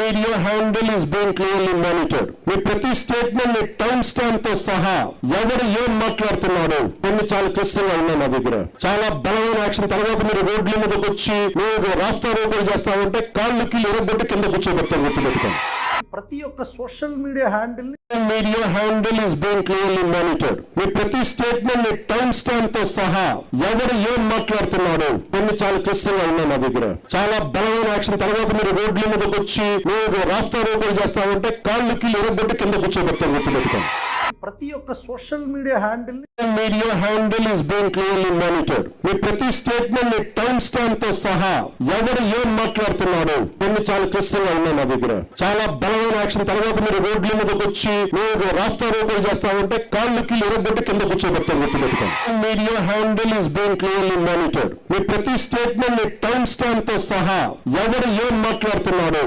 Media handle is being clearly monitored. మీ ప్రతి statement మీ time స్టాంప్తో సహా ఎవరు ఏం మాట్లాడుతున్నాడు కొన్ని చాలా క్లిష్టంగా ఉన్నాయి నా దగ్గర. చాలా బలమైన యాక్షన్ తర్వాత మీరు రోడ్ల మీదకి వచ్చి మేము రాస్తా రోగులు చేస్తామంటే కాళ్ళకి ఎరగొట్టి కింద కూర్చోబెడతాం గుర్తుపెట్టుకోండి. ప్రతి ఒక్క social media handle media handle is being clearly monitored మీ ప్రతి స్టేట్మెంట్ మీ టైం స్టాంప్తో సహా ఎవరు ఏం మాట్లాడుతున్నాడు కొన్ని చాలా క్లిష్టంగా ఉన్నాయి నా దగ్గర. చాలా బలమైన యాక్షన్. తర్వాత మీరు రోడ్ల మీదకి వచ్చి మేము రాస్తా రోడ్లు చేస్తామంటే కాళ్ళకి ఎరగొట్టి కింద కూర్చోబెడతాం గుర్తుపెట్టుకోండి. ప్రతి ఒక్క social media హ్యాండిల్ని media handle is being clearly monitored మీ ప్రతి స్టేట్మెంట్ ని టైం స్టాంప్ తో సహా ఎవరు ఏం మాట్లాడుతున్నాడు కొన్ని చాలా క్లిష్టంగా ఉన్నాయి నా దగ్గర చాలా బలమైన యాక్షన్ తర్వాత మీరు రోడ్ల మీదకి వచ్చి మేము రాస్తా రోగులు చేస్తామంటే కాళ్ళకి ఎరగొట్టి కింద కూర్చోబెడతాం గుర్తుపెట్టుకోండి media handle is being clearly monitored మీ ప్రతి స్టేట్మెంట్ ని టైం స్టాంప్ తో సహా ఎవరు ఏం మాట్లాడుతున్నాడు